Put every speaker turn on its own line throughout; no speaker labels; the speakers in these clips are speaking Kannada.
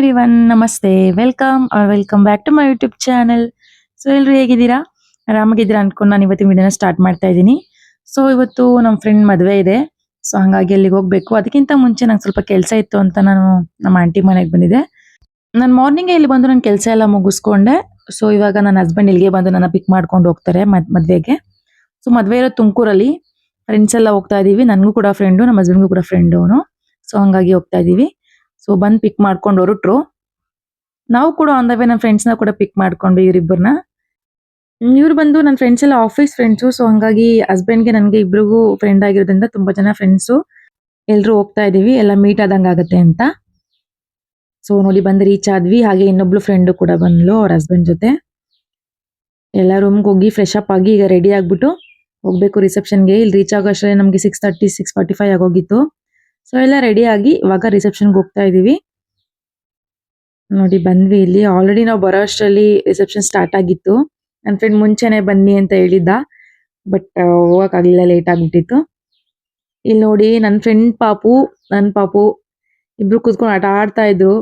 ಎವ್ರಿ ಒನ್ ನಮಸ್ತೆ. Welcome or welcome back to my YouTube channel so ಎಲ್ರು ಹೇಗಿದ್ದೀರಾ? ಆರಾಮಾಗಿದ್ದೀರಾ ಅನ್ಕೊಂಡು ನಾನು ಇವತ್ತಿನ ವಿಡಿಯೋನ ಸ್ಟಾರ್ಟ್ ಮಾಡ್ತಾ ಇದ್ದೀನಿ. ಸೊ ಇವತ್ತು ನಮ್ಮ ಫ್ರೆಂಡ್ ಮದುವೆ ಇದೆ. ಸೊ ಹಂಗಾಗಿ ಅಲ್ಲಿಗೆ ಹೋಗ್ಬೇಕು. ಅದಕ್ಕಿಂತ ಮುಂಚೆ ನಂಗೆ ಸ್ವಲ್ಪ ಕೆಲಸ ಇತ್ತು ಅಂತ ನಾನು ನಮ್ಮ ಆಂಟಿ ಮನೆಗೆ ಬಂದಿದ್ದೆ. ನಾನು ಮಾರ್ನಿಂಗ್ ಇಲ್ಲಿ ಬಂದು ನನ್ನ ಕೆಲಸ ಎಲ್ಲ ಮುಗಿಸ್ಕೊಂಡೆ. ಸೊ ಇವಾಗ ನನ್ನ ಹಸ್ಬೆಂಡ್ ಇಲ್ಲಿಗೆ ಬಂದು ನನ್ನ ಪಿಕ್ ಮಾಡ್ಕೊಂಡು ಹೋಗ್ತಾರೆ ಮದ್, ಮದುವೆಗೆ. ಸೊ ಮದುವೆ ಇರೋ ತುಮಕೂರಲ್ಲಿ. ಫ್ರೆಂಡ್ಸ್ ಎಲ್ಲ ಹೋಗ್ತಾ ಇದೀವಿ. ನನಗೂ ಕೂಡ ಫ್ರೆಂಡು ನಮ್ಮ ಹಸ್ಬೆಂಡ್ಗೂ ಕೂಡ ಫ್ರೆಂಡ್ ಅವನು. ಸೊ ಹಂಗಾಗಿ ಹೋಗ್ತಾ ಇದೀವಿ. ಸೊ ಬಂದ್ ಪಿಕ್ ಮಾಡ್ಕೊಂಡು ಹೊರಟ್ರು. ನಾವು ಕೂಡ ಆನ್ ದ ವೇ ನನ್ನ ಫ್ರೆಂಡ್ಸ್ನ ಕೂಡ ಪಿಕ್ ಮಾಡ್ಕೊಂಡು ಇವರಿಬ್ಬರನ್ನ ಇವ್ರು ಬಂದು ನನ್ನ ಫ್ರೆಂಡ್ಸ್ ಎಲ್ಲ ಆಫೀಸ್ ಫ್ರೆಂಡ್ಸು ಸೊ ಹಂಗಾಗಿ ಹಸ್ಬೆಂಡ್ಗೆ ನನಗೆ ಇಬ್ರಿಗೂ ಫ್ರೆಂಡ್ ಆಗಿರೋದ್ರಿಂದ ತುಂಬಾ ಜನ ಫ್ರೆಂಡ್ಸು ಎಲ್ಲರೂ ಹೋಗ್ತಾ ಇದೀವಿ, ಎಲ್ಲ ಮೀಟ್ ಆದಂಗ ಆಗುತ್ತೆ ಅಂತ. ಸೊ ನೋಡಿ ಬಂದು ರೀಚ್ ಆದ್ವಿ, ಹಾಗೆ ಇನ್ನೊಬ್ಳು ಫ್ರೆಂಡ್ ಕೂಡ ಬಂದ್ಲು, ಅವ್ರ ಹಸ್ಬೆಂಡ್ ಜೊತೆ. ಎಲ್ಲ ರೂಮ್ಗೆ ಹೋಗಿ ಫ್ರೆಶ್ ಅಪ್ ಆಗಿ ಈಗ ರೆಡಿ ಆಗ್ಬಿಟ್ಟು ಹೋಗ್ಬೇಕು ರಿಸೆಪ್ಷನ್ಗೆ ಇಲ್ಲಿ ರೀಚ್ ಆಗೋ ಅಷ್ಟೇ ನಮಗೆ six thirty six forty five ಆಗೋಗಿತ್ತು ಸೊ ಎಲ್ಲ ರೆಡಿ ಆಗಿ ಇವಾಗ ರಿಸೆಪ್ಷನ್ಗೆ ಹೋಗ್ತಾ ಇದ್ದೀವಿ. ನೋಡಿ, ಬಂದ್ವಿ ಇಲ್ಲಿ. ಆಲ್ರೆಡಿ ನಾವು ಬರೋ ಅಷ್ಟರಲ್ಲಿ ರಿಸೆಪ್ಷನ್ ಸ್ಟಾರ್ಟ್ ಆಗಿತ್ತು. ನನ್ನ ಫ್ರೆಂಡ್ ಮುಂಚೆನೆ ಬನ್ನಿ ಅಂತ ಹೇಳಿದ್ದ. ಬಟ್ ಹೋಗೋಕ್ಕಾಗಲಿಲ್ಲ ಲೇಟ್ ಆಗಿಬಿಟ್ಟಿತ್ತು. ಇಲ್ಲಿ ನೋಡಿ ನನ್ನ ಫ್ರೆಂಡ್ ಪಾಪು ನನ್ನ ಪಾಪು ಇಬ್ರು ಕುತ್ಕೊಂಡು ಆಟ ಆಡ್ತಾ ಇದ್ರು.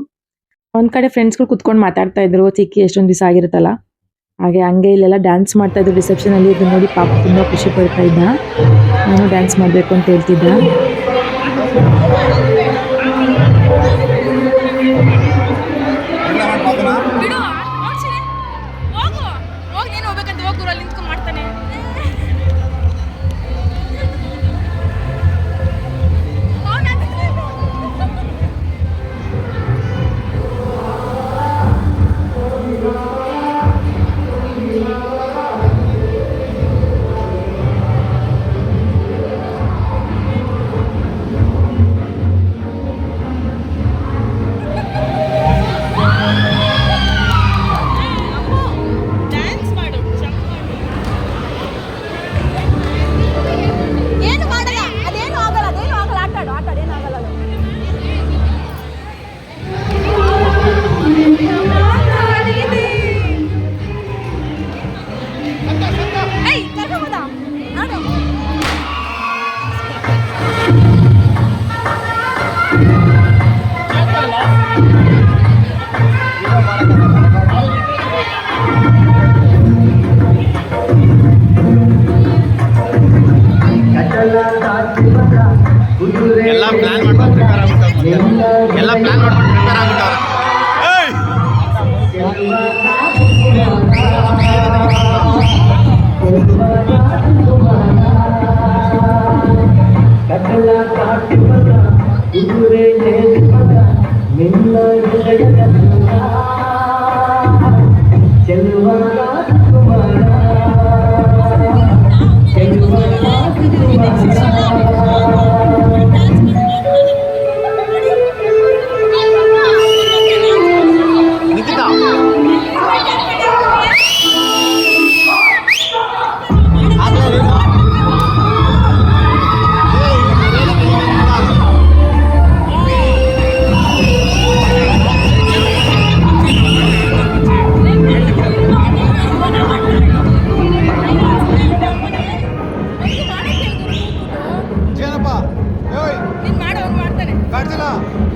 ಒಂದ್ ಕಡೆ ಫ್ರೆಂಡ್ಸ್ಗಳು ಕುತ್ಕೊಂಡು ಮಾತಾಡ್ತಾ ಇದ್ರು. ಚಿಕ್ಕಿ ಎಷ್ಟೊಂದು ದಿವಸ ಆಗಿರುತ್ತಲ್ಲ. ಹಾಗೆ ಹಂಗೆ ಇಲ್ಲೆಲ್ಲ ಡ್ಯಾನ್ಸ್ ಮಾಡ್ತಾ ಇದ್ರು ರಿಸೆಪ್ಷನ್ ಅಲ್ಲಿ. ನೋಡಿ ಪಾಪು ತುಂಬಾ ಖುಷಿ ಪಡ್ತಾ ಇದ್ದ. ನಾನು ಡ್ಯಾನ್ಸ್ ಮಾಡ್ಬೇಕು ಅಂತ ಹೇಳ್ತಿದ್ದ.
I'm ನಿಖಿತಾ
না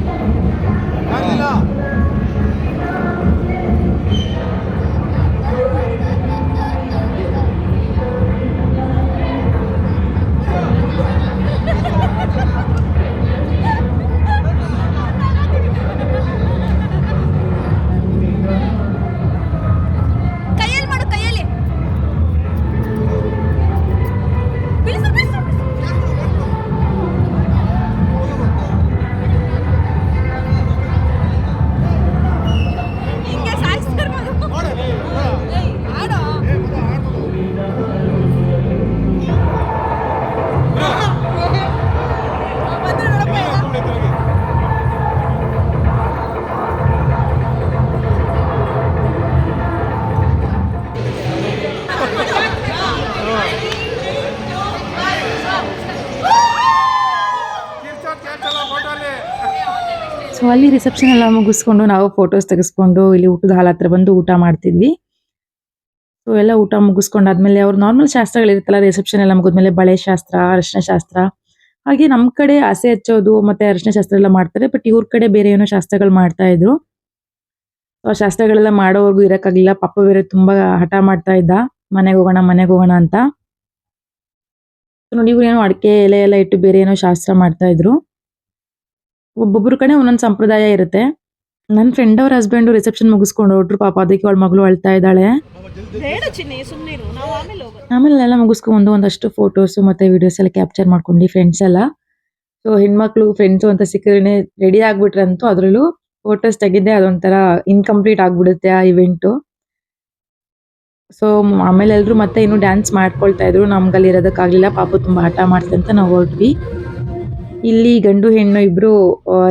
ಅಲ್ಲಿ ರಿಸೆಪ್ಷನ್ ಎಲ್ಲ ಮುಗಿಸ್ಕೊಂಡು ನಾವು ಫೋಟೋಸ್ ತೆಗೆಸ್ಕೊಂಡು ಇಲ್ಲಿ ಊಟದ ಹಾಲ್ ಹತ್ರ ಬಂದು ಊಟ ಮಾಡ್ತಿದ್ವಿ. ಸೊ ಎಲ್ಲ ಊಟ ಮುಗಿಸ್ಕೊಂಡಾದ್ಮೇಲೆ ಅವ್ರು ನಾರ್ಮಲ್ ಶಾಸ್ತ್ರಗಳಿರುತ್ತಲ್ಲ ರಿಸೆಪ್ಷನ್ ಎಲ್ಲ ಮುಗಿದ್ಮೇಲೆ ಬಳೆ ಶಾಸ್ತ್ರ, ಅರಿಶಿನ ಶಾಸ್ತ್ರ. ಹಾಗೆ ನಮ್ಮ ಕಡೆ ಆಸೆ ಹಚ್ಚೋದು ಮತ್ತೆ ಅರಿಶಿನ ಶಾಸ್ತ್ರ ಎಲ್ಲ ಮಾಡ್ತಾರೆ ಬಟ್ ಇವ್ರ ಕಡೆ ಬೇರೆ ಏನೋ ಶಾಸ್ತ್ರಗಳು ಮಾಡ್ತಾ ಇದ್ರು. ಆ ಶಾಸ್ತ್ರಗಳೆಲ್ಲ ಮಾಡೋವರೆಗೂ ಇರೋಕ್ಕಾಗಲಿಲ್ಲ. ಪಾಪ ಬೇರೆ ತುಂಬಾ ಹಠ ಮಾಡ್ತಾ ಇದ್ದ. ಮನೆಗೆ ಹೋಗೋಣ ಮನೆಗೆ ಹೋಗೋಣ ಅಂತ. ನೋಡಿ ಇವ್ರು ಏನೋ ಅಡಿಕೆ ಎಲೆ ಎಲ್ಲ ಇಟ್ಟು ಬೇರೆ ಏನೋ ಶಾಸ್ತ್ರ ಮಾಡ್ತಾ ಇದ್ರು. ಒಬ್ಬೊಬ್ರು ಕಡೆ ಒಂದೊಂದು ಸಂಪ್ರದಾಯ ಇರುತ್ತೆ. ನನ್ನ ಫ್ರೆಂಡ್ ಅವ್ರ ಹಸ್ಬೆಂಡ್ ರಿಸೆಪ್ಷನ್ ಮುಗಿಸ್ಕೊಂಡು ಹೊರಟ್ರು ಪಾಪ ಅದಕ್ಕೆ ಅವಳ ಮಗಳು ಅಳ್ತಾ ಇದ್ದಾಳೆ.
ಆಮೇಲೆ
ಎಲ್ಲ ಮುಗಿಸ್ಕೊಂಡು ಒಂದಷ್ಟು ಫೋಟೋಸ್ ಮತ್ತೆ ವಿಡಿಯೋಸ್ ಎಲ್ಲ ಕ್ಯಾಪ್ಚರ್ ಮಾಡ್ಕೊಂಡು ಫ್ರೆಂಡ್ಸ್ ಎಲ್ಲ. ಸೊ ಹೆಣ್ಮಕ್ಳು ಫ್ರೆಂಡ್ಸು ಅಂತ ಸಿಕ್ಕಿದ್ರೆ ರೆಡಿ ಆಗ್ಬಿಟ್ರಂತೂ ಅದರಲ್ಲೂ ಫೋಟೋಸ್ ತೆಗಿದ್ದೆ ಅದೊಂಥರ ಇನ್ಕಂಪ್ಲೀಟ್ ಆಗಿಬಿಡುತ್ತೆ ಆ ಇವೆಂಟು ಸೊ ಆಮೇಲೆ ಎಲ್ಲರೂ ಮತ್ತೆ ಇನ್ನು ಡ್ಯಾನ್ಸ್ ಮಾಡ್ಕೊಳ್ತಾ ಇದ್ರು ನಮ್ಗಲ್ಲಿ ಇರೋದಕ್ಕಾಗಲಿಲ್ಲ ಪಾಪ ತುಂಬಾ ಹಠ ಮಾಡ್ತೆ ಅಂತ ನಾವು ಹೊರಟ್ವಿ. ಇಲ್ಲಿ ಗಂಡು ಹೆಣ್ಣು ಇಬ್ರು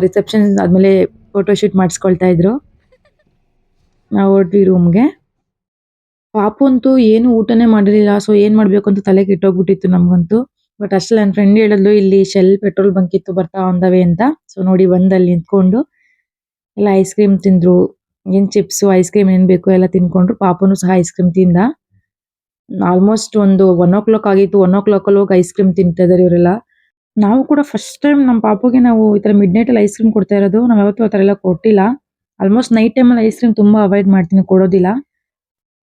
ರಿಸೆಪ್ಷನ್ ಆದ್ಮೇಲೆ ಫೋಟೋ ಶೂಟ್ ಮಾಡಿಸ್ಕೊಳ್ತಾ ಇದ್ರು. ನಾವು ಹೊರಟ್ವಿ ರೂಮ್ಗೆ ಪಾಪು ಅಂತೂ ಏನು ಊಟನೇ ಮಾಡಿರಲಿಲ್ಲ ಸೊ ಏನ್ ಮಾಡ್ಬೇಕು ಅಂತ ತಲೆ ಕೆಟ್ಟೋಗ್ಬಿಟ್ಟಿತ್ತು ನಮಗಂತೂ. ಬಟ್ ಅಷ್ಟೇ ನನ್ನ ಫ್ರೆಂಡ್ ಹೇಳಿದ್ಲು, ಇಲ್ಲಿ ಶೆಲ್ ಪೆಟ್ರೋಲ್ ಬಂಕ್ ಇತ್ತು, ಬರ್ತಾ ಒಂದವೆ ಅಂತ. ಸೊ ನೋಡಿ ಬಂದ್ ಅಲ್ಲಿ ನಿಂತ್ಕೊಂಡು, ಎಲ್ಲ ಐಸ್ ಕ್ರೀಮ್ ತಿಂದ್ರು. ಏನ್ ಚಿಪ್ಸ್ ಐಸ್ ಕ್ರೀಮ್ ಏನ್ ಬೇಕು ಎಲ್ಲ ತಿನ್ಕೊಂಡ್ರು. ಪಾಪನು ಸಹ ಐಸ್ ಕ್ರೀಮ್ ತಿಂದ. ಆಲ್ಮೋಸ್ಟ್ ಒಂದು ಒನ್ ಓ ಕ್ಲಾಕ್ ಆಗಿತ್ತು ಒನ್ ಓ ಕ್ಲಾಕ್ ಅಲ್ಲಿ ಹೋಗಿ ಐಸ್ ಕ್ರೀಮ್ ತಿಂತಾ ಇವರೆಲ್ಲ. ನಾವು ಕೂಡ ಫಸ್ಟ್ ಟೈಮ್ ನಮ್ಮ ಪಾಪುಗೆ ನಾವು ಈ ತರ ಮಿಡ್ ನೈಟ್ ಐಸ್ ಕ್ರೀಮ್ ಕೊಡ್ತಾ ಇರೋದು, ನಾವ್ ಯಾವತ್ತೂ ಆ ತರ ಎಲ್ಲ ಕೊಟ್ಟಿಲ್ಲ. ಆಲ್ಮೋಸ್ಟ್ ನೈಟ್ ಟೈಮ್ ಅಲ್ಲಿ ಐಸ್ ಕ್ರೀಮ್ ತುಂಬಾ ಅವಾಯ್ಡ್ ಮಾಡ್ತೀನಿ, ಕೊಡೋದಿಲ್ಲ.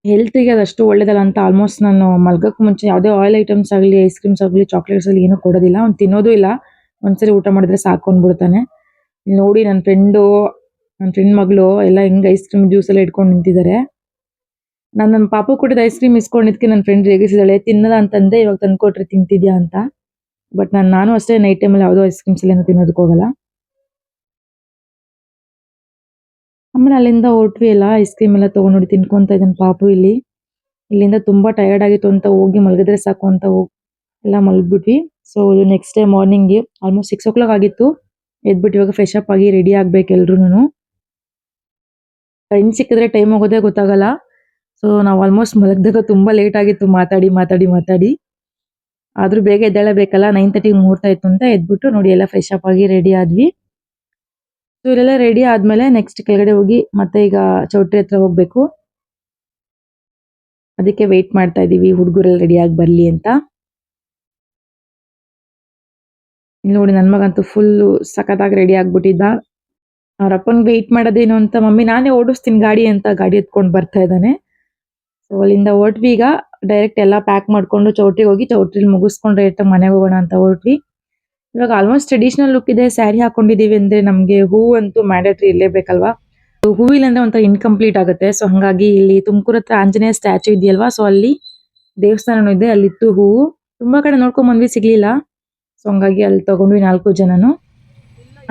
ಹೆಲ್ತಿಗೆ ಅದಷ್ಟು ಒಳ್ಳೇದಲ್ಲ ಅಂತ ಆಲ್ಮೋಸ್ಟ್ ನಾನು ಮಲ್ಗಕ್ಕೆ ಮುಂಚೆ ಯಾವುದೇ ಆಯಿಲ್ ಐಟಮ್ಸ್ ಆಗಲಿ ಐಸ್ ಕ್ರೀಮ್ಸ್ ಆಗಲಿ ಚಾಕ್ಲೇಟ್ಸ್ ಆಗಲಿ ಏನು ಕೊಡೋದಿಲ್ಲ. ಅವ್ನು ತಿನ್ನೋದು ಇಲ್ಲ. ಒಂದ್ಸರಿ ಊಟ ಮಾಡಿದ್ರೆ ಸಾಕು ಅಂದ್ಬಿಡ್ತಾನೆ. ನೋಡಿ ನನ್ನ ಫ್ರೆಂಡು ನನ್ನ ಫ್ರೆಂಡ್ ಮಗಳು ಎಲ್ಲ ಹೆಂಗ್ ಐಸ್ ಕ್ರೀಮ್ ಜ್ಯೂಸ್ ಎಲ್ಲ ಇಟ್ಕೊಂಡು ನಿಂತಿದ್ದಾರೆ. ನಾನು ನನ್ನ ಪಾಪು ಕೊಟ್ಟಿದ್ದ ಐಸ್ ಕ್ರೀಮ್ ಇಸ್ಕೊಂಡಿದ್ದಕ್ಕೆ ನನ್ನ ಫ್ರೆಂಡ್ ರೇಗಿಸಿದಾಳೆ ತಿನ್ನಲ್ಲ ಅಂತಂದೆ, ಇವಾಗ ತಂದ್ಕೊಟ್ರೆ ತಿಂತಿದ್ಯಾ ಅಂತ. ಬಟ್ ನಾನು ನಾನು ಅಷ್ಟೇ ನೈಟ್ ಟೈಮಲ್ಲಿ ಯಾವುದೋ ಐಸ್ ಕ್ರೀಮ್ಸ್ ಎಲ್ಲ ತಿನ್ನೋದಕ್ಕೆ ಹೋಗಲ್ಲ. ಆಮೇಲೆ ಅಲ್ಲಿಂದ ಹೊರಟ್ವಿ, ಎಲ್ಲ ಐಸ್ ಕ್ರೀಮ್ ಎಲ್ಲ ತಗೊಂಡ್ ನೋಡಿ ತಿನ್ಕೊಂತ ಇದ್ದಾನೆ ಪಾಪು ಇಲ್ಲಿ. ಇಲ್ಲಿಂದ ತುಂಬಾ ಟಯರ್ಡ್ ಆಗಿತ್ತು ಅಂತ ಹೋಗಿ ಮಲಗಿದ್ರೆ ಸಾಕು ಅಂತ ಹೋಗಿ ಎಲ್ಲ ಮಲಗಿಬಿಟ್ವಿ. So next day morning almost six o'clock ಆಗಿತ್ತು. ಎದ್ಬಿಟ್ಟು ಇವಾಗ ಫ್ರೆಶ್ ಅಪ್ ಆಗಿ ರೆಡಿ ಆಗ್ಬೇಕು ಎಲ್ರು ಟೈಮ್ ಸಿಕ್ಕಿದ್ರೆ ಟೈಮ್ ಹೋಗೋದೇ ಗೊತ್ತಾಗಲ್ಲ. ಸೊ ನಾವು ಆಲ್ಮೋಸ್ಟ್ ಮಲಗಿದಾಗ ತುಂಬಾ ಲೇಟ್ ಆಗಿತ್ತು. ಮಾತಾಡಿ ಮಾತಾಡಿ ಮಾತಾಡಿ. ಆದ್ರೂ ಬೇಗ ಎದ್ದೇಳಬೇಕಲ್ಲ ನೈನ್ ತರ್ಟಿ ಮುಹೂರ್ತ ಇತ್ತು ಅಂತ ಎದ್ಬಿಟ್ಟು ನೋಡಿ ಎಲ್ಲ ಫ್ರೆಶ್ ಅಪ್ ಆಗಿ ರೆಡಿ ಆದ್ವಿ. ಸೊ ಇಲ್ಲೆಲ್ಲ ರೆಡಿ ಆದ್ಮೇಲೆ ನೆಕ್ಸ್ಟ್ ಕೆಳಗಡೆ ಹೋಗಿ ಮತ್ತೆ ಈಗ ಚೌಟ್ರಿ ಹತ್ರ ಹೋಗ್ಬೇಕು. ಅದಕ್ಕೆ ವೆಯ್ಟ್ ಮಾಡ್ತಾ ಇದೀವಿ ಹುಡುಗರೆಲ್ಲ ರೆಡಿ ಆಗಿ ಬರ್ಲಿ ಅಂತ. ನೋಡಿ ನನ್ ಮಗಂತೂ ಫುಲ್ ಸಖತ್ತಾಗಿ ರೆಡಿ ಆಗ್ಬಿಟ್ಟಿದ್ದ. ಅವ್ರ ಅಪ್ಪನ್ ವೆಯ್ಟ್ ಮಾಡೋದೇನು ಅಂತ, ಮಮ್ಮಿ ನಾನೇ ಓಡಿಸ್ತೀನಿ ಗಾಡಿ ಅಂತ ಗಾಡಿ ಎತ್ಕೊಂಡು ಬರ್ತಾ ಇದ್ದಾನೆ. ಸೊ ಅಲ್ಲಿಂದ ಹೊರಟ್ವಿ ಈಗ ಡೈರೆಕ್ಟ್ ಎಲ್ಲ ಪ್ಯಾಕ್ ಮಾಡ್ಕೊಂಡು ಚೌಟ್ರಿಗೆ ಹೋಗಿ ಚೌಟ್ರಿಲಿ ಮುಗಿಸ್ಕೊಂಡು ಡೈರೆಕ್ಟ್ ಮನೆಗೆ ಹೋಗೋಣ ಅಂತ ಹೊರಟ್ವಿ. ಇವಾಗ ಆಲ್ಮೋಸ್ಟ್ ಟ್ರೆಡಿಷನಲ್ ಲುಕ್ ಇದೆ ಸ್ಯಾರಿ ಹಾಕೊಂಡಿದೀವಿ ಅಂದ್ರೆ ನಮಗೆ ಹೂ ಅಂತೂ ಮ್ಯಾಂಡೇಟ್ರಿ ಇರಲೇಬೇಕಲ್ವಾ ಹೂವಿಲ್ಲ ಅಂದ್ರೆ ಒಂಥರ ಇನ್ಕಂಪ್ಲೀಟ್ ಆಗುತ್ತೆ. ಸೊ ಹಾಗಾಗಿ ಇಲ್ಲಿ ತುಮಕೂರು ಹತ್ರ ಆಂಜನೇಯ ಸ್ಟ್ಯಾಚು ಇದೆಯಲ್ವಾ? ಸೊ ಅಲ್ಲಿ ದೇವಸ್ಥಾನನೂ ಇದೆ, ಅಲ್ಲಿತ್ತು ಹೂವು ತುಂಬಾ ಕಡೆ ನೋಡ್ಕೊಂಡ್ ಬಂದ್ವಿ, ಸಿಗ್ಲಿಲ್ಲ. ಸೊ ಹಂಗಾಗಿ ಅಲ್ಲಿ ತಗೊಂಡ್ವಿ ನಾಲ್ಕು ಜನನು.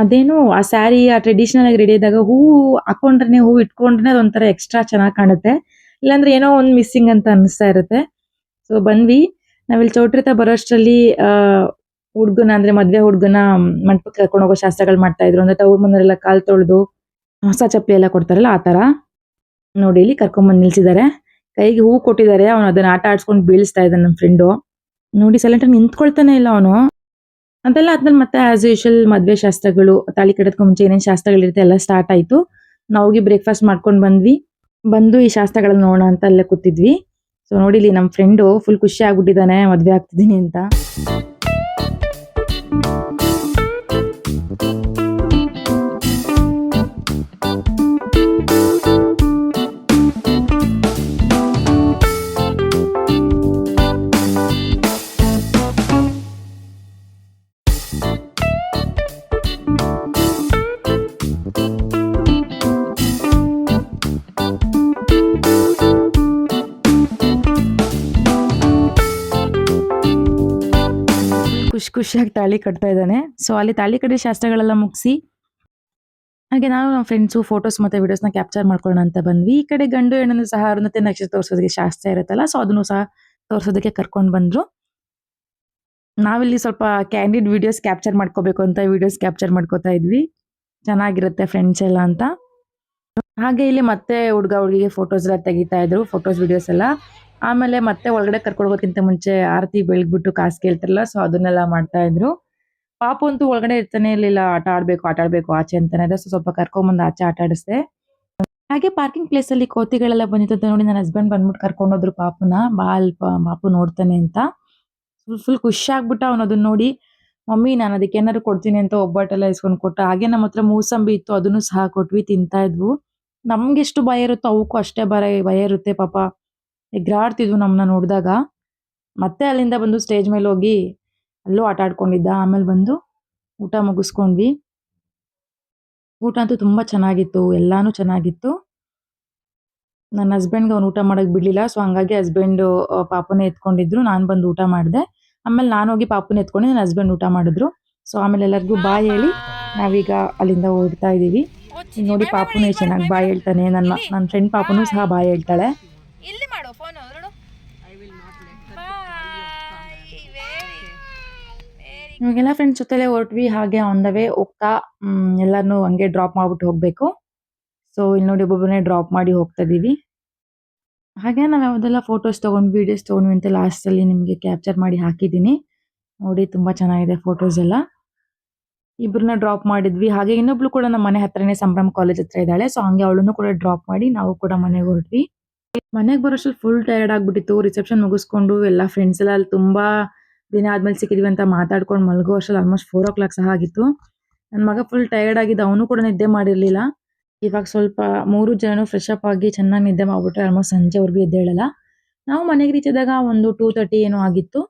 ಅದೇನು ಆ ಸ್ಯಾರಿ ಆ ಟ್ರೆಡಿಷನಲ್ ಆಗಿ ರೆಡಿ ಇದ್ದಾಗ ಹೂವು ಹಾಕೊಂಡ್ರೆ ಹೂ ಇಟ್ಕೊಂಡ್ರೆ ಅದೊಂಥರ ಎಕ್ಸ್ಟ್ರಾ ಚೆನ್ನಾಗಿ ಕಾಣುತ್ತೆ. ಇಲ್ಲಾಂದ್ರೆ ಏನೋ ಒಂದು ಮಿಸ್ಸಿಂಗ್ ಅಂತ ಅನಿಸ್ತಾ ಇರುತ್ತೆ. ಸೊ ಬಂದ್ವಿ. ನಾವಿಲ್ಲಿ ಚೌಟ್ರಿತ ಬರೋಷ್ಟರಲ್ಲಿ ಹುಡ್ಗನ, ಅಂದ್ರೆ ಮದ್ವೆ ಹುಡುಗನ ಮಂಟಪಕ್ಕೆ ಕರ್ಕೊಂಡು ಹೋಗೋ ಶಾಸ್ತ್ರಗಳು ಮಾಡ್ತಾ ಇದ್ರು. ಅಂದ್ರೆ ತವ್ರ ಮುಂದೆಲ್ಲ ಕಾಲ್ ತೊಳೆದು ಹೊಸ ಚಪ್ಪಲಿ ಎಲ್ಲ ಕೊಡ್ತಾರಲ್ಲ, ಆ ತರ ನೋಡಿ ಇಲ್ಲಿ ಕರ್ಕೊಂಡ್ ಬಂದು ನಿಲ್ಸಿದ್ದಾರೆ. ಕೈಗೆ ಹೂ ಕೊಟ್ಟಿದ್ದಾರೆ. ಅವನು ಅದನ್ನ ಆಟ ಆಡ್ಸ್ಕೊಂಡು ಬೀಳಿಸ್ತಾ ಇದ್ದಾನೆ ನಮ್ಮ ಫ್ರೆಂಡು ನೋಡಿ ಸೈಲೆಂಟ್ ನಿಂತ್ಕೊಳ್ತಾನೆ ಇಲ್ಲ ಅವನು. ಅಂತೆಲ್ಲ ಆದ್ಮೇಲೆ ಮತ್ತೆ ಆಸ್ ಯೂಶಲ್ ಮದ್ವೆ ಶಾಸ್ತ್ರಗಳು, ತಾಳಿ ಕಟ್ಟೋದಕ್ಕೆ ಮುಂಚೆ ಏನೇನು ಶಾಸ್ತ್ರಗಳಿರುತ್ತೆ ಎಲ್ಲ ಸ್ಟಾರ್ಟ್ ಆಯ್ತು. ನಾವು ಹೋಗಿ ಬ್ರೇಕ್ಫಾಸ್ಟ್ ಮಾಡ್ಕೊಂಡು ಬಂದ್ವಿ. ಬಂದು ಈ ಶಾಸ್ತ್ರಗಳನ್ನ ನೋಡೋಣ ಅಂತ ಅಲ್ಲೇ ಕೂತಿದ್ವಿ. ಸೊ ನೋಡಿ ಇಲ್ಲಿ ನಮ್ಮ ಫ್ರೆಂಡು ಫುಲ್ ಖುಷಿ ಆಗ್ಬಿಟ್ಟಿದ್ದಾನೆ, ಮದುವೆ ಆಗ್ತಿದ್ದೀನಿ ಅಂತ. ಖುಷಿ ಖುಷಿಯಾಗಿ ತಾಳಿ ಕಟ್ತಾ ಇದ್ದಾನೆ. ಸೊ ಅಲ್ಲಿ ತಾಳಿ ಕಟ್ಟಿ ಶಾಸ್ತ್ರಗಳೆಲ್ಲ ಮುಗಿಸಿ, ಹಾಗೆ ನಾವು ನಮ್ಮ ಫ್ರೆಂಡ್ಸು ಫೋಟೋಸ್ ಮತ್ತೆ ವಿಡಿಯೋಸ್ನ ಕ್ಯಾಪ್ಚರ್ ಮಾಡ್ಕೊಳ್ಳೋಣ ಅಂತ ಬಂದ್ವಿ. ಈ ಕಡೆ ಗಂಡು ಹೆಣ್ಣನ್ನು ಸಹ ಅರುಣತೆ ನಕ್ಷತ್ರ ತೋರಿಸೋದಕ್ಕೆ ಶಾಸ್ತ್ರ ಇರುತ್ತಲ್ಲ ಸೊ ಅದನ್ನು ಸಹ ತೋರಿಸೋದಕ್ಕೆ ಕರ್ಕೊಂಡು ಬಂದ್ರು. ನಾವಿಲ್ಲಿ ಸ್ವಲ್ಪ ಕ್ಯಾಂಡಿಡ್ ವಿಡಿಯೋಸ್ ಕ್ಯಾಪ್ಚರ್ ಮಾಡ್ಕೋಬೇಕು ಅಂತ ವಿಡಿಯೋಸ್ ಕ್ಯಾಪ್ಚರ್ ಮಾಡ್ಕೋತಾ ಇದ್ವಿ. ಚೆನ್ನಾಗಿರುತ್ತೆ ಫ್ರೆಂಡ್ಸ್ ಎಲ್ಲ ಅಂತ. ಹಾಗೆ ಇಲ್ಲಿ ಮತ್ತೆ ಹುಡುಗ ಹುಡುಗಿಗೆ ಫೋಟೋಸ್ ಎಲ್ಲ ತೆಗಿತಾ ಇದ್ರು ಫೋಟೋಸ್ ವಿಡಿಯೋಸ್ ಎಲ್ಲ. ಆಮೇಲೆ ಮತ್ತೆ ಒಳಗಡೆ ಕರ್ಕೊಳ್ಬೇಕಿಂತ ಮುಂಚೆ ಆರತಿ ಬೆಳಗ್ಬಿಟ್ಟು ಕಾಸು ಕೇಳ್ತಾರಲ್ಲ ಸೊ ಅದನ್ನೆಲ್ಲ ಮಾಡ್ತಾ ಇದ್ರು. ಪಾಪು ಅಂತೂ ಒಳಗಡೆ ಇರ್ತಾನೆ ಇರಲಿಲ್ಲ, ಆಟ ಆಡ್ಬೇಕು ಆಟ ಆಡ್ಬೇಕು, ಆಚೆ ಅಂತಾನೆ ಇದೆ ಸೊ ಸ್ವಲ್ಪ ಕರ್ಕೊಂಬಂದು ಆಚೆ ಆಟ ಆಡಿಸ್ದೆ. ಹಾಗೆ ಪಾರ್ಕಿಂಗ್ ಪ್ಲೇಸ್ ಅಲ್ಲಿ ಕೋತಿಗಳೆಲ್ಲ ಬಂದಿತ್ತು ನೋಡಿ, ನನ್ನ ಹಸ್ಬೆಂಡ್ ಬಂದ್ಬಿಟ್ಟು ಕರ್ಕೊಂಡು ಹೋದ್ರು ಪಾಪುನ, ಬಾಲ್ ಪಾಪು ನೋಡ್ತಾನೆ ಅಂತ. ಫುಲ್ ಫುಲ್ ಖುಷಿ ಆಗ್ಬಿಟ್ಟ ಅವನು ಅದನ್ನ ನೋಡಿ, ಮಮ್ಮಿ, ನಾನು ಅದಕ್ಕೆ ಏನಾದ್ರು ಕೊಡ್ತೀನಿ ಅಂತ ಒಬ್ಬಟ್ಟೆಲ್ಲ ಇಸ್ಕೊಂಡು ಕೊಟ್ಟ, ಹಾಗೆ ನಮ್ಮ ಹತ್ರ ಮೂಸಂಬಿ ಇತ್ತು, ಅದನ್ನು ಸಹ ಕೊಟ್ವಿ, ತಿಂತಾ ಇದ್ವು. ನಮ್ಗೆಷ್ಟು ಭಯ ಇರುತ್ತೋ ಅವಕ್ಕೂ ಅಷ್ಟೇ ಭಯ ಭಯ ಇರುತ್ತೆ ಪಾಪ. ಎಗ್ರಾಡ್ತಿದ್ವು ನಮ್ಮನ್ನ ನೋಡಿದಾಗ. ಮತ್ತೆ ಅಲ್ಲಿಂದ ಬಂದು ಸ್ಟೇಜ್ ಮೇಲೆ ಹೋಗಿ ಅಲ್ಲೂ ಆಟ ಆಡ್ಕೊಂಡಿದ್ದ. ಆಮೇಲೆ ಬಂದು ಊಟ ಮುಗಿಸ್ಕೊಂಡ್ವಿ. ಊಟ ಅಂತೂ ತುಂಬಾ ಚೆನ್ನಾಗಿತ್ತು. ಎಲ್ಲಾನು ಚೆನ್ನಾಗಿತ್ತು. ನನ್ನ ಹಸ್ಬೆಂಡ್ಗೆ ಅವ್ನು ಊಟ ಮಾಡೋಕ್ಕೆ ಬಿಡ್ಲಿಲ್ಲ. ಸೊ ಹಂಗಾಗಿ ಹಸ್ಬೆಂಡು ಪಾಪನೇ ಎತ್ಕೊಂಡಿದ್ರು. ನಾನು ಬಂದು ಊಟ ಮಾಡಿದೆ. ಆಮೇಲೆ ನಾನು ಹೋಗಿ ಪಾಪನ ಎತ್ಕೊಂಡು ನನ್ನ ಹಸ್ಬೆಂಡ್ ಊಟ ಮಾಡಿದ್ರು. ಸೊ ಆಮೇಲೆ ಎಲ್ಲರಿಗೂ ಬಾಯ್ ಹೇಳಿ ನಾವೀಗ ಅಲ್ಲಿಂದ ಹೊರಡ್ತಾ ಇದೀವಿ. ನೋಡಿ ಪಾಪುನೇ ಚೆನ್ನಾಗಿ ಬಾಯ್ ಹೇಳ್ತಾನೆ. ನನ್ನ ನನ್ನ ಫ್ರೆಂಡ್ ಪಾಪನೂ ಸಹ ಬಾಯ್ ಹೇಳ್ತಾಳೆ
ಇಲ್ಲಿ ಮಾಡು ಫೋನ್ ನೋಡು
ಇವಾಗೆಲ್ಲ ಫ್ರೆಂಡ್ಸ್ ಜೊತೆಲೆ ಹೊರಟ್ವಿ, ಹಾಗೆ ಆನ್ ದ ವೇ ಹೋಗ್ತಾ ಎಲ್ಲಾನು ಹಂಗೆ ಡ್ರಾಪ್ ಮಾಡ್ಬಿಟ್ಟು ಹೋಗ್ಬೇಕು. ಸೊ ಇಲ್ಲಿ ನೋಡಿ ಒಬ್ಬೊಬ್ಬನೇ ಡ್ರಾಪ್ ಮಾಡಿ ಹೋಗ್ತಾ ಇದೀವಿ. ಹಾಗೆ ನಾವು ಯಾವ್ದೆಲ್ಲ ಫೋಟೋಸ್ ತಗೊಂಡ್ ವಿಡಿಯೋಸ್ ತಗೊಂಡ್ವಿ ಅಂತ ಲಾಸ್ಟಲ್ಲಿ ನಿಮಗೆ ಕ್ಯಾಪ್ಚರ್ ಮಾಡಿ ಹಾಕಿದೀನಿ ನೋಡಿ, ತುಂಬಾ ಚೆನ್ನಾಗಿದೆ ಫೋಟೋಸ್ ಎಲ್ಲ. ಇಬ್ರನ್ನ ಡ್ರಾಪ್ ಮಾಡಿದ್ವಿ. ಹಾಗೆ ಇನ್ನೊಬ್ಳು ಕೂಡ ನಮ್ಮ ಮನೆ ಹತ್ರನೇ ಸಂಭ್ರಮ ಕಾಲೇಜ್ ಹತ್ರ ಇದ್ದಾಳೆ. ಸೊ ಹಂಗೆ ಅವಳನ್ನು ಕೂಡ ಡ್ರಾಪ್ ಮಾಡಿ ನಾವು ಕೂಡ ಮನೆಗೆ ಹೊರಟ್ವಿ. ಮನೆಗೆ ಬರೋಷ್ಟ್ರಲ್ಲಿ ಫುಲ್ ಟೈರ್ಡ್ ಆಗ್ಬಿಟ್ಟಿತ್ತು. ರಿಸೆಪ್ಷನ್ ಮುಗಿಸ್ಕೊಂಡು ಎಲ್ಲ ಫ್ರೆಂಡ್ಸ್ ಎಲ್ಲ ಅಲ್ಲಿ ತುಂಬಾ ದಿನ ಆದ್ಮೇಲೆ ಸಿಕ್ಕಿದ್ವಿ ಅಂತ ಮಾತಾಡ್ಕೊಂಡು ಮಲಗೋ ಆಲ್ಮೋಸ್ಟ್ ಫೋರ್ ಓ ಕ್ಲಾಕ್ ಸಹ ಆಗಿತ್ತು. ನನ್ನ ಮಗ ಫುಲ್ ಟೈರ್ಡ್ ಆಗಿದ್ದ. ಅವನು ಕೂಡ ನಿದ್ದೆ ಮಾಡಿರಲಿಲ್ಲ. ಇವಾಗ ಸ್ವಲ್ಪ ಮೂರು ಜನ ಫ್ರೆಶ್ ಅಪ್ ಆಗಿ ಚೆನ್ನಾಗಿ ನಿದ್ದೆ ಮಾಡ್ಬಿಟ್ರೆ ಆಲ್ಮೋಸ್ಟ್ ಸಂಜೆವರೆಗೂ ಎದ್ದೇಳಲ್ಲ ನಾವು ಮನೆಗೆ ರೀಚ್ ಆದಾಗ ಒಂದು ಟೂ ತರ್ಟಿ ಏನೋ ಆಗಿತ್ತು.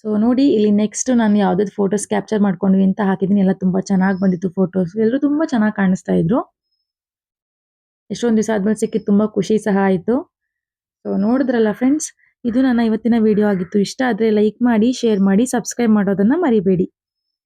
ಸೊ ನೋಡಿ, ಇಲ್ಲಿ ನೆಕ್ಸ್ಟ್ ನಾನು ಯಾವ್ದಾದ್ರು ಫೋಟೋಸ್ ಕ್ಯಾಪ್ಚರ್ ಮಾಡ್ಕೊಂಡ್ವಿ ಅಂತ ಹಾಕಿದ್ದೀನಿ ಎಲ್ಲ ತುಂಬಾ ಚೆನ್ನಾಗಿ ಬಂದಿತ್ತು ಫೋಟೋಸ್ ಎಲ್ಲರೂ ತುಂಬಾ ಚೆನ್ನಾಗಿ ಕಾಣಿಸ್ತಾ ಇದ್ರು. ಎಷ್ಟೊಂದು ದಿವಸ ಆದ್ಮೇಲೆ ಸಿಕ್ಕಿ ತುಂಬಾ ಖುಷಿ ಸಹ ಆಯ್ತು. ಸೊ ನೋಡಿದ್ರಲ್ಲ ಫ್ರೆಂಡ್ಸ್ ಇದು ನನ್ನ ಇವತ್ತಿನ ವಿಡಿಯೋ ಆಗಿತ್ತು. ಇಷ್ಟ ಆದ್ರೆ ಲೈಕ್ ಮಾಡಿ ಶೇರ್ ಮಾಡಿ ಸಬ್ಸ್ಕ್ರೈಬ್ ಮಾಡೋದನ್ನ ಮರಿಬೇಡಿ.